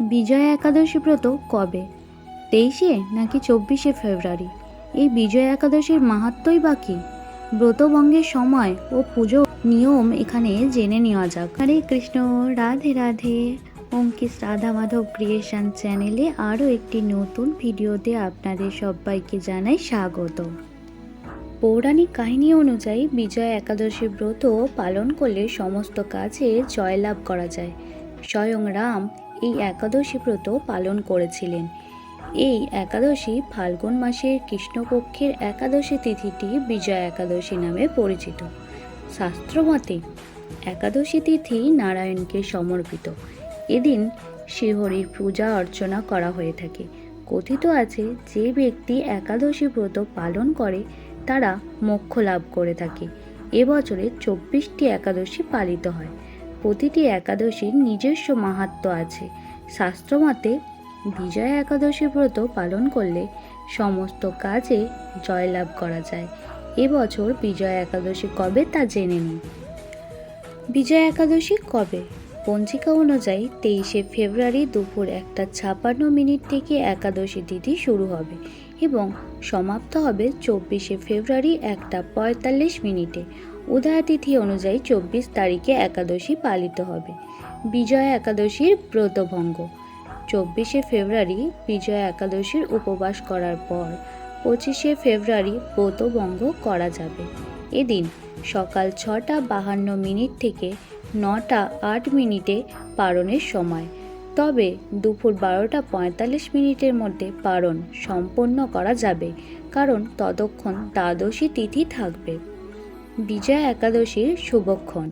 বিজয়া একাদশী ব্রত কবে? তেইশে নাকি চব্বিশে ফেব্রুয়ারি? এই বিজয়া একাদশীর মাহাত্মই বা কী? ব্রতভঙ্গের সময় ও পুজো নিয়ম এখানে জেনে নেওয়া যাক। হরে কৃষ্ণ, রাধে রাধে। অঙ্কিত রাধা মাধব ক্রিয়েশন চ্যানেলে আরও একটি নতুন ভিডিওতে আপনাদের সবাইকে জানাই স্বাগত। পৌরাণিক কাহিনী অনুযায়ী বিজয়া একাদশী ব্রত পালন করলে সমস্ত কাজে জয়লাভ করা যায়। স্বয়ং রাম এই একাদশী ব্রত পালন করেছিলেন। এই একাদশী ফাল্গুন মাসের কৃষ্ণপক্ষের একাদশী তিথিটি বিজয়া একাদশী নামে পরিচিত। শাস্ত্রমতে, একাদশী তিথি নারায়ণকে সমর্পিত। এদিন শ্রীহরির পূজা অর্চনা করা হয়ে থাকে। কথিত আছে, যে ব্যক্তি একাদশী ব্রত পালন করে, তারা মোক্ষ লাভ করে থাকে। এবছরে চব্বিশটি একাদশী পালিত হয়। প্রতিটি একাদশীর নিজস্ব মাহাত্ম আছে। শাস্ত্রমতে, বিজয়া একাদশী ব্রত পালন করলে সমস্ত কাজে জয়লাভ করা যায়। এবছর বিজয়া একাদশী কবে তা জেনে নিন। বিজয়া একাদশী কবে? পঞ্জিকা অনুযায়ী তেইশে ফেব্রুয়ারি দুপুর একটা ছাপান্ন মিনিট থেকে একাদশী তিথি শুরু হবে এবং সমাপ্ত হবে চব্বিশে ফেব্রুয়ারি একটা পঁয়তাল্লিশ মিনিটে। উদয়া তিথি অনুযায়ী চব্বিশ তারিখে একাদশী পালিত হবে। বিজয়া একাদশীর ব্রতভঙ্গ। চব্বিশে ফেব্রুয়ারি বিজয়া একাদশীর উপবাস করার পর পঁচিশে ফেব্রুয়ারি ব্রতভঙ্গ করা যাবে। এদিন সকাল ছটা বাহান্ন মিনিট থেকে নটা আট মিনিটে পারণের সময়। তবে দুপুর বারোটা পঁয়তাল্লিশ মিনিটের মধ্যে পারণ সম্পন্ন করা যাবে, কারণ ততক্ষণ দ্বাদশী তিথি থাকবে। বিজয়া একাদশীর শুভক্ষণ।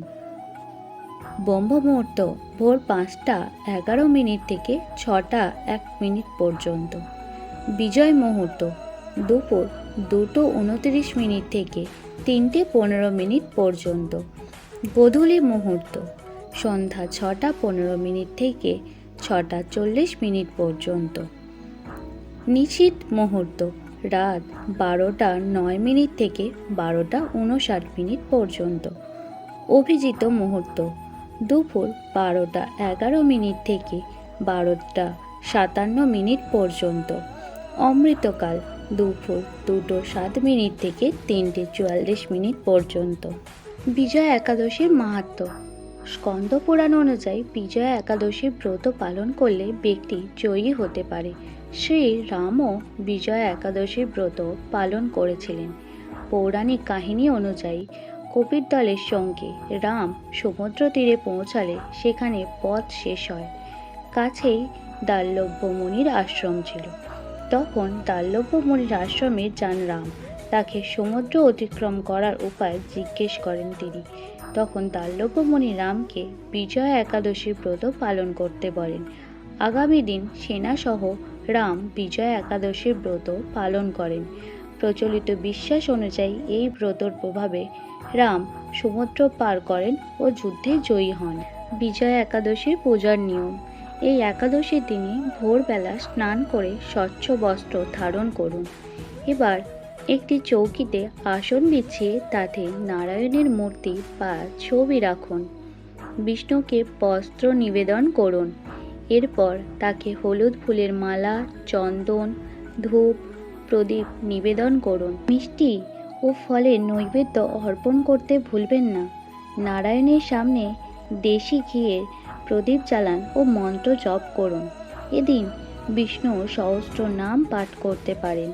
ব্রহ্ম মুহূর্ত ভোর পাঁচটা এগারো মিনিট থেকে ছটা এক মিনিট পর্যন্ত। বিজয় মুহূর্ত দুপুর দুটো উনত্রিশ মিনিট থেকে তিনটে পনেরো মিনিট পর্যন্ত। গোধূলি মুহূর্ত সন্ধ্যা ছটা পনেরো মিনিট থেকে ছটা চল্লিশ মিনিট পর্যন্ত। নিশীত মুহূর্ত রাত বারোটা নয় মিনিট থেকে বারোটা উনষাট মিনিট পর্যন্ত। অভিজিত মুহূর্ত, দুপুর বারোটা এগারো মিনিট থেকে বারোটা সাতান্ন মিনিট পর্যন্ত। অমৃতকাল, দুপুর দুটো সাত মিনিট থেকে তিনটে চুয়াল্লিশ মিনিট পর্যন্ত। বিজয়া একাদশীর মাহাত্ম্য স্কন্দ পুরাণ অনুযায়ী বিজয়া একাদশী ব্রত পালন করলে ব্যক্তি জয়ী হতে পারে। শ্রী রামও বিজয়া একাদশীর ব্রত পালন করেছিলেন। পৌরাণিক কাহিনী অনুযায়ী কপির দলের সঙ্গে রাম সমুদ্র তীরে পৌঁছালে সেখানে পথ শেষ হয়। কাছেই দাল্লভ্য মুনির আশ্রম ছিল। তখন দাল্লভ্য মুনির আশ্রমে যান রাম। তাকে সমুদ্র অতিক্রম করার উপায় জিজ্ঞেস করেন তিনি। তখন দাল্লভ্য মুনি রামকে বিজয়া একাদশীর ব্রত পালন করতে বলেন। আগামী দিন সেনাসহ রাম বিজয়া একাদশীর ব্রত পালন করেন। প্রচলিত বিশ্বাস অনুযায়ী এই ব্রতর প্রভাবে রাম সমুদ্র পার করেন ও যুদ্ধে জয়ী হন। বিজয়া একাদশীর পূজার নিয়ম। এই একাদশীর দিনে ভোরবেলা স্নান করে স্বচ্ছ বস্ত্র ধারণ করুন। এবার একটি চৌকিতে আসন বিছিয়ে তাতে নারায়ণের মূর্তি বা ছবি রাখুন। বিষ্ণুকে বস্ত্র নিবেদন করুন। এরপর তাকে হলুদ ফুলের মালা, চন্দন, ধূপ, প্রদীপ নিবেদন করুন। মিষ্টি ও ফলের নৈবেদ্য অর্পণ করতে ভুলবেন না। নারায়ণের সামনে দেশি ঘিয়ের প্রদীপ জ্বালান ও মন্ত্র জপ করুন। এদিন বিষ্ণু সহস্র নাম পাঠ করতে পারেন।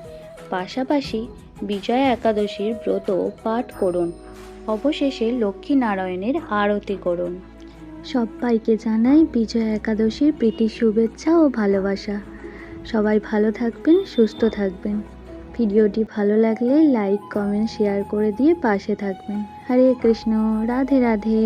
পাশাপাশি বিজয়া একাদশীর ব্রত পাঠ করুন। অবশেষে লক্ষ্মী নারায়ণের আরতি করুন। সবাইকে জানাই বিজয়া একাদশীর প্রীতি শুভেচ্ছা ও ভালোবাসা। সবাই ভালো থাকবেন, সুস্থ থাকবেন। ভিডিওটি ভালো লাগলে লাইক, কমেন্ট, শেয়ার করে দিয়ে পাশে থাকবেন। হরে কৃষ্ণ, রাধে রাধে।